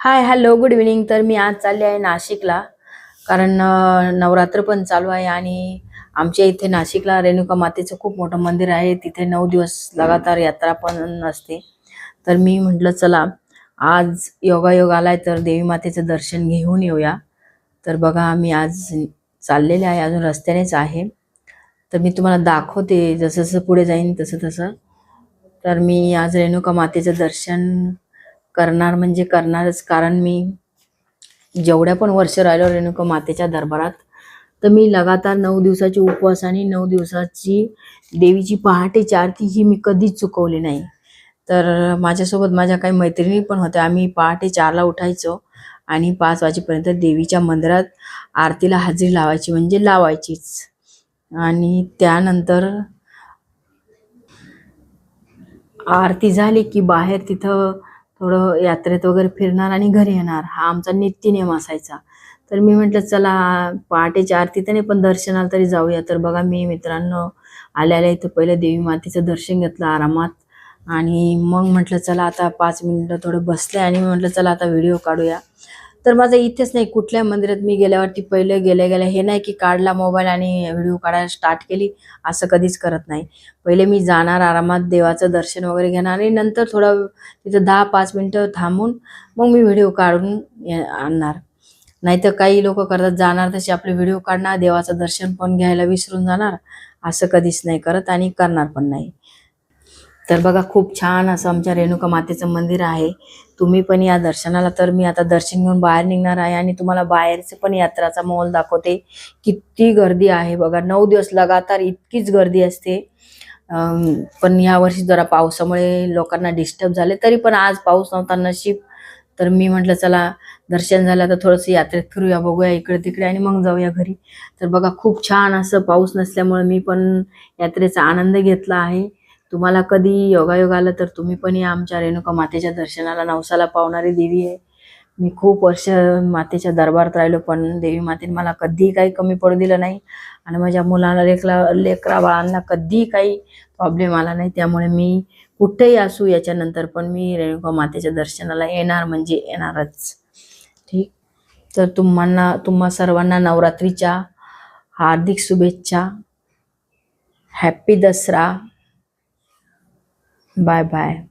Hi hello good evening तर मी आज चालले आहे नाशिकला. कारण नवरात्र पण चालू आहे आणि आमच्या इथे नाशिकला रेणुका मातेचं खूप मोठं मंदिर आहे. तिथे नऊ दिवस लगातार यात्रा पण असते. तर मी म्हटलं चला आज योगायोग आलाय तर देवी मातेचं दर्शन घेऊन येऊया. तर बघा आम्ही आज चाललेले आहे अजून रस्त्यानेच आहे. तर मी तुम्हाला दाखवते जसं जसं पुढे जाईन तसं तसं. तर मी आज रेणुका मातेचं दर्शन करणार म्हणजे करणारच. कारण मी जेवढ्या पण वर्ष राहिलो रेणुका मातेच्या दरबारात तर मी लगातार नऊ दिवसाची उपवास आणि नऊ दिवसाची देवीची पहाटेची आरती ही मी कधीच चुकवली नाही. तर माझ्यासोबत माझ्या काही मैत्रिणी पण होत्या. आम्ही पहाटे चारला उठायचो आणि पाच वाजेपर्यंत देवीच्या मंदिरात आरतीला हजेरी लावायची म्हणजे लावायचीच. आणि त्यानंतर आरती झाली की बाहेर तिथं थोडं यात्रेत वगैरे फिरणार आणि घरी येणार. हा आमचा नित्यनियम असायचा. तर मी म्हटलं चला पहाटेच्या आरती तर नाही पण दर्शनाला तरी जाऊया. तर बघा मी मित्रांनो आल्या आल्या इथं पहिले देवी मातेचं दर्शन घेतलं आरामात. आणि मग म्हटलं चला आता पाच मिनिटं थोडं बसले आणि म्हटलं चला आता व्हिडिओ काढूया. तर माझं इथेच नाही कुठल्या मंदिरात मी गेल्यावरती पहिले गेल्या गेल्या हे नाही की काढला मोबाईल आणि व्हिडिओ काढायला स्टार्ट केली असं कधीच करत नाही. पहिले मी जाणार आरामात देवाचं दर्शन वगैरे घेणार आणि नंतर थोडं तिथं दहा पाच मिनटं थांबून मग मी व्हिडिओ काढून आणणार. नाहीतर काही लोक करतात जाणार तसे आपले व्हिडिओ काढणार देवाचं दर्शन पण घ्यायला विसरून जाणार असं कधीच नाही करत आणि करणार पण नाही. तर बघा खूप छान असं आमच्या रेणुका मातेचं मंदिर आहे. तुम्ही पण या दर्शनाला तर मी आता दर्शन घेऊन बाहेर निघणार आहे आणि तुम्हाला बाहेरचे पण यात्राचा मॉल दाखवते. किती गर्दी आहे बघा नऊ दिवस लगातार इतकीच गर्दी असते. पण यावर्षी जरा पावसामुळे लोकांना डिस्टर्ब झाले तरी पण आज पाऊस नव्हता नशीब. तर मी म्हटलं चला दर्शन झालं तर थोडंसं यात्रेत फिरूया बघूया इकडे तिकडे आणि मग जाऊया घरी. तर बघा खूप छान असं पाऊस नसल्यामुळे मी पण यात्रेचा आनंद घेतला आहे. तुम्हाला कधी योगायोग आला तर तुम्ही पण या आमच्या रेणुका मातेच्या दर्शनाला नवसाला पावणारी देवी आहे. मी खूप वर्ष मातेच्या दरबारात राहिलो पण देवी मातेने मला कधीही काही कमी पडू दिलं नाही. आणि माझ्या मुलाला लेकरा लेकरा बाळांना कधीही काही प्रॉब्लेम आला नाही. त्यामुळे मी कुठेही असू याच्यानंतर पण मी रेणुका मातेच्या दर्शनाला येणार म्हणजे येणारच. ठीक? तर तुम्हाला तुम्हा सर्वांना नवरात्रीच्या हार्दिक शुभेच्छा. हॅप्पी दसरा. Bye bye